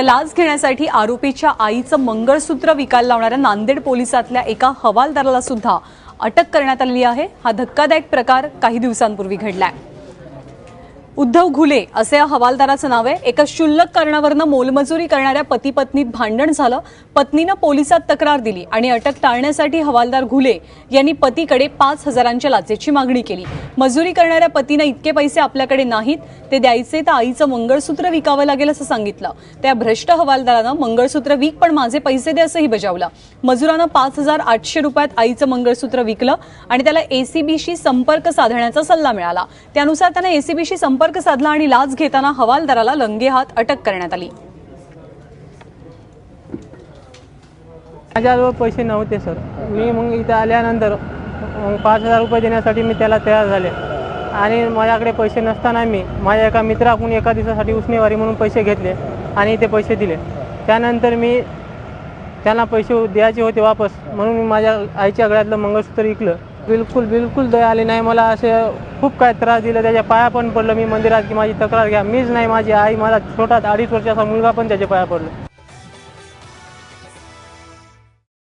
तर लाच घेण्यासाठी आरोपीच्या आईचं मंगळसूत्र विकायला लावणाऱ्या नांदेड पोलिसातल्या एका हवालदाराला सुद्धा अटक करण्यात आलेली आहे. हा धक्कादायक प्रकार काही दिवसांपूर्वी घडलाय. उद्धव घुले असे या हवालदाराचं नाव आहे. एका क्षुल्लक कारणावरनं मोलमजुरी करणाऱ्या पती पत्नीत भांडण झालं. पत्नीनं पोलिसात तक्रार दिली आणि अटक टाळण्यासाठी हवालदार घुले यांनी पतीकडे पाच हजारांच्या लाचेची मागणी केली. मजुरी करणाऱ्या पतीनं इतके पैसे आपल्याकडे नाहीत. ते द्यायचे तर आईचं मंगळसूत्र विकावं लागेल असं सांगितलं. त्या भ्रष्ट हवालदारानं मंगळसूत्र विक पण माझे पैसे दे असंही बजावलं. मजुरानं पाच हजार आठशे रुपयात आईचं मंगळसूत्र विकलं आणि त्याला एसीबीशी संपर्क साधण्याचा सल्ला मिळाला. त्यानुसार त्यानं एसीबीशी संपर्क साधला आणि लाच घेताना हवालदाराला लंगेहात अटक करण्यात आली. माझ्याजवळ पैसे नव्हते सर. मी मग इथं आल्यानंतर पाच हजार रुपये देण्यासाठी मी त्याला तयार झाले. आणि माझ्याकडे पैसे नसताना मी माझ्या एका मित्राकडून एका दिवसासाठी उसनेवारी म्हणून पैसे घेतले आणि ते पैसे दिले. त्यानंतर मी त्यांना पैसे द्यायचे होते वापस म्हणून मी माझ्या आईच्या गळ्यातलं मंगळसूत्र विकलं. बिलकुल बिलकुल दया आली नाही. मला असे खूप काय त्रास दिला. त्याच्या पाया पण पडलं. मी मंदिरात की माझी तक्रार घ्या. मीच नाही. माझी आई माझा छोटा अडीच वर्षाचा मुलगा पण त्याच्या पाया पडलो.